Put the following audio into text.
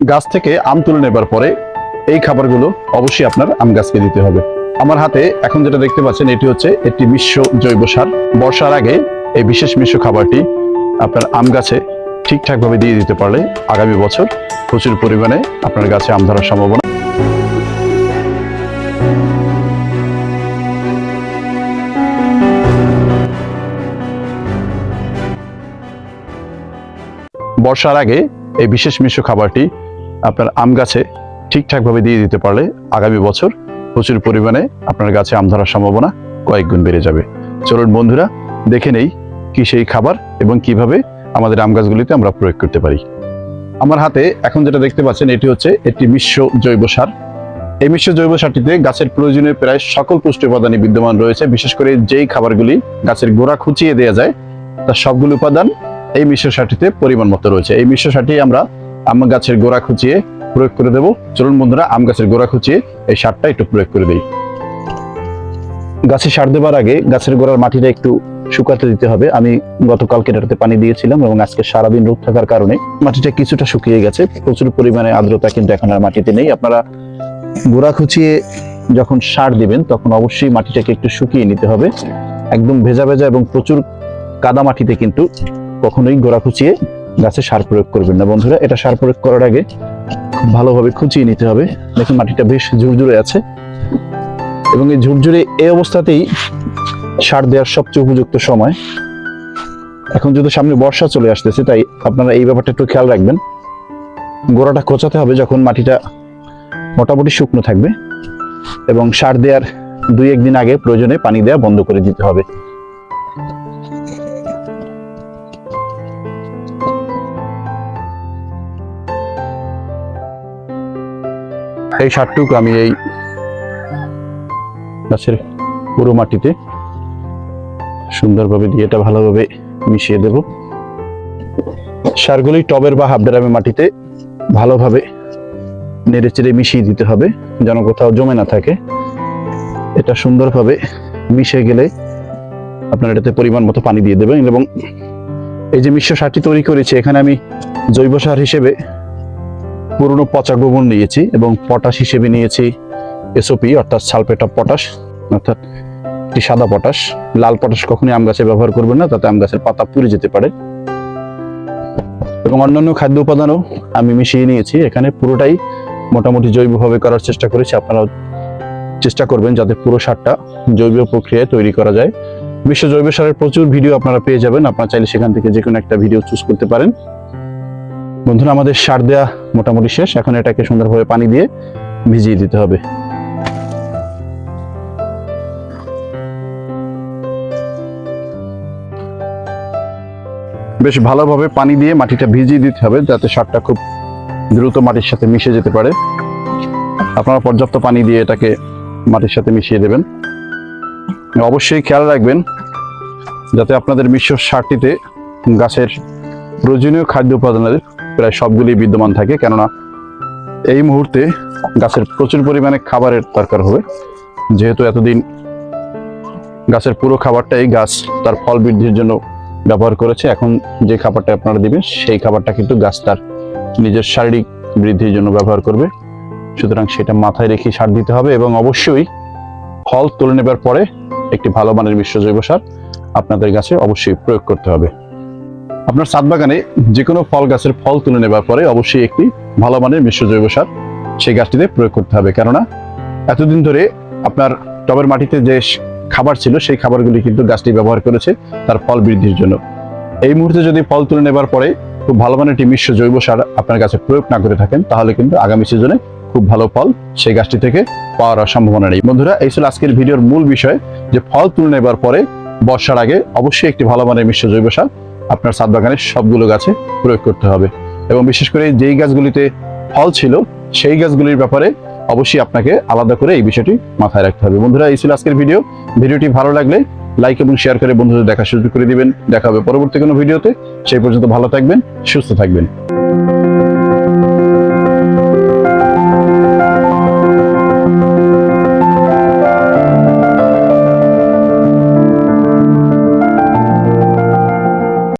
গাছ থেকে আম তুলে নেবার পরে এই খাবারগুলো অবশ্যই আপনার আম গাছকে দিতে হবে। আমার হাতে এখন যেটা দেখতে পাচ্ছেন, এটি হচ্ছে একটি মিশ্র জৈব সার। বর্ষার আগে এই বিশেষ মিশ্র খাবারটি আপনার আম গাছে ঠিকঠাকভাবে দিয়ে দিতে পারলে আগামী বছর প্রচুর পরিমাণে আপনার গাছে আম ধরার সম্ভাবনা। বর্ষার আগে এই বিশেষ মিশ্র খাবারটি আপনার আম গাছে ঠিকঠাকভাবে দিয়ে দিতে পারলে আগামী বছর প্রচুর পরিমাণে আপনার গাছে আম ধরার সম্ভাবনা কয়েক গুণ বেড়ে যাবে। চলুন বন্ধুরা, দেখে নেই কি সেই খাবার এবং কীভাবে আমাদের আম গাছগুলিতে আমরা প্রয়োগ করতে পারি। আমার হাতে এখন যেটা দেখতে পাচ্ছেন, এটি হচ্ছে একটি মিশ্র জৈব সার। এই মিশ্র জৈব সারটিতে গাছের প্রয়োজনীয় প্রায় সকল পুষ্টি উপাদানই বিদ্যমান রয়েছে। বিশেষ করে যেই খাবারগুলি গাছের গোড়া খুঁচিয়ে দেওয়া যায়, তার সবগুলো উপাদান এই মিশ্র সারটিতে পরিমাণ মতো রয়েছে। এই মিশ্র সারটি আমরা আম গাছের গোড়া খুঁচিয়ে প্রয়োগ করে দেব। চলুন বন্ধুরা, আম গাছের গোড়া খুঁচিয়ে এই সারটা একটু প্রয়োগ করে দিই। গাছে সার দেবার আগে গাছের গোড়ার মাটিটা একটু শুকাতে দিতে হবে। আমি গতকালকে এটাতে পানি দিয়েছিলাম এবং আজকে সারাদিন রোদ থাকার কারণে মাটিটা কিছুটা শুকিয়ে গেছে। প্রচুর পরিমাণে আর্দ্রতা কিন্তু এখন আর মাটিতে নেই। আপনারা গোড়া খুঁচিয়ে যখন সার দিবেন, তখন অবশ্যই মাটিটাকে একটু শুকিয়ে নিতে হবে। একদম ভেজা ভেজা এবং প্রচুর কাদা মাটিতে কিন্তু কখনোই গোড়া খুঁচিয়ে গাছে সার প্রয়োগ করবেন না বন্ধুরা। এটা সার প্রয়োগ করার আগে ভালোভাবে খুঁচিয়ে নিতে হবে। দেখুন, মাটিটা বেশ ঝুরঝুরে আছে। এবং এই ঝুরঝুরে এই অবস্থাতেই সার দেওয়ার সবচেয়ে উপযুক্ত সময়। এখন যদি সামনে বর্ষা চলে আসতেছে, তাই আপনারা এই ব্যাপারটা একটু খেয়াল রাখবেন। গোড়াটা খোঁচাতে হবে যখন মাটিটা মোটামুটি শুকনো থাকবে। এবং সার দেওয়ার দুই একদিন আগে প্রয়োজনে পানি দেওয়া বন্ধ করে দিতে হবে। এই সারটুকু আমি এই গাছের পুরো মাটিতে সুন্দরভাবে দিয়ে এটা ভালোভাবে মিশিয়ে দেব। সারগুলি টবের বা হাফ ড্রামের মাটিতে ভালোভাবে নেড়ে চেড়ে মিশিয়ে দিতে হবে, যেন কোথাও জমে না থাকে। এটা সুন্দরভাবে মিশে গেলে আপনার এটাতে পরিমাণ মতো পানি দিয়ে দেবেন এবং এই যে মিশ্র সারটি তৈরি করেছি, এখানে আমি জৈব সার হিসেবে পুরনো পচা গোবর নিয়েছি এবং পটাশ হিসেবে নিয়েছি এসওপি অর্থাৎ সালফেট অফ পটাশ, অর্থাৎ একটি সাদা পটাশ। লাল পটাশ কখনোই আম গাছে ব্যবহার করবেন না, তাতে আম গাছের পাতা পুড়ে যেতে পারে। এবং অন্যান্য খাদ্য উপাদানও আমি মিশিয়ে নিয়েছি। এখানে পুরোটাই মোটামুটি জৈবভাবে করার চেষ্টা করেছি। আপনারা চেষ্টা করবেন যাতে পুরো সারটা জৈব প্রক্রিয়ায় তৈরি করা যায়। বিশ্ব জৈব সারের প্রচুর ভিডিও আপনারা পেয়ে যাবেন। আপনারা চাইলে সেখান থেকে যে কোনো একটা ভিডিও চুজ করতে পারেন। বন্ধুরা, আমাদের সার দেওয়া মোটামুটি শেষ। এখন এটাকে সুন্দরভাবে পানি দিয়ে ভিজিয়ে দিতে হবে। বেশ ভালোভাবে পানি দিয়ে মাটিটা ভিজিয়ে দিতে হবে, যাতে সারটা খুব দ্রুত মাটির সাথে মিশে যেতে পারে। আপনারা পর্যাপ্ত পানি দিয়ে এটাকে মাটির সাথে মিশিয়ে দেবেন। অবশ্যই খেয়াল রাখবেন, যাতে আপনাদের মিশ্র সারটিতে গাছের প্রয়োজনীয় খাদ্য উপাদানের প্রায় সবগুলি বিদ্যমান থাকে, কেননা এই মুহূর্তে গাছের প্রচুর পরিমাণে খাবারের দরকার হবে। যেহেতু এতদিন গাছের পুরো খাবারটাই গাছ তার ফল বৃদ্ধির জন্য ব্যবহার করেছে, এখন যে খাবারটা আপনারা দিবেন সেই খাবারটা কিন্তু গাছ তার নিজের শারীরিক বৃদ্ধির জন্য ব্যবহার করবে। সুতরাং সেটা মাথায় রেখে সার দিতে হবে এবং অবশ্যই ফল তুলে নেবার পরে একটি ভালো মানের মিশ্র জৈব সার আপনাদের গাছে অবশ্যই প্রয়োগ করতে হবে। আপনার ছাদ বাগানে যে কোনো ফল গাছের ফল তুলে নেবার পরে অবশ্যই একটি ভালো মানের মিশ্র জৈব সার সেই গাছটিতে প্রয়োগ করতে হবে। কেননা, এতদিন ধরে আপনার টবের মাটিতে যে খাবার ছিল, সেই খাবারগুলি কিন্তু গাছটি ব্যবহার করেছে, তার ফল বৃদ্ধির জন্য। এই মুহূর্তে যদি ফল তুলে নেবার পরে খুব ভালো মানের একটি মিশ্র জৈব সার আপনার গাছে প্রয়োগ না করে থাকেন, তাহলে কিন্তু আগামী সিজনে খুব ভালো ফল সেই গাছটি থেকে পাওয়ার সম্ভাবনা নেই। বন্ধুরা, এই ছিল আজকের ভিডিওর মূল বিষয় যে ফল তুলে নেবার পরে বর্ষার আগে অবশ্যই একটি ভালো মানের মিশ্র জৈব সার আপনার সাদ বাগানের সবগুলো গাছে প্রয়োগ করতে হবে। এবং বিশেষ করে যেই গাছগুলিতে ফল ছিল, সেই গাছগুলির ব্যাপারে অবশ্যই আপনাকে আলাদা করে এই বিষয়টি মাথায় রাখতে হবে। বন্ধুরা, এই ছিল আজকের ভিডিও। ভিডিওটি ভালো লাগলে লাইক এবং শেয়ার করে বন্ধুদের দেখা সুযোগ করে দিবেন। দেখা হবে পরবর্তী কোনো ভিডিওতে। সেই পর্যন্ত ভালো থাকবেন, সুস্থ থাকবেন।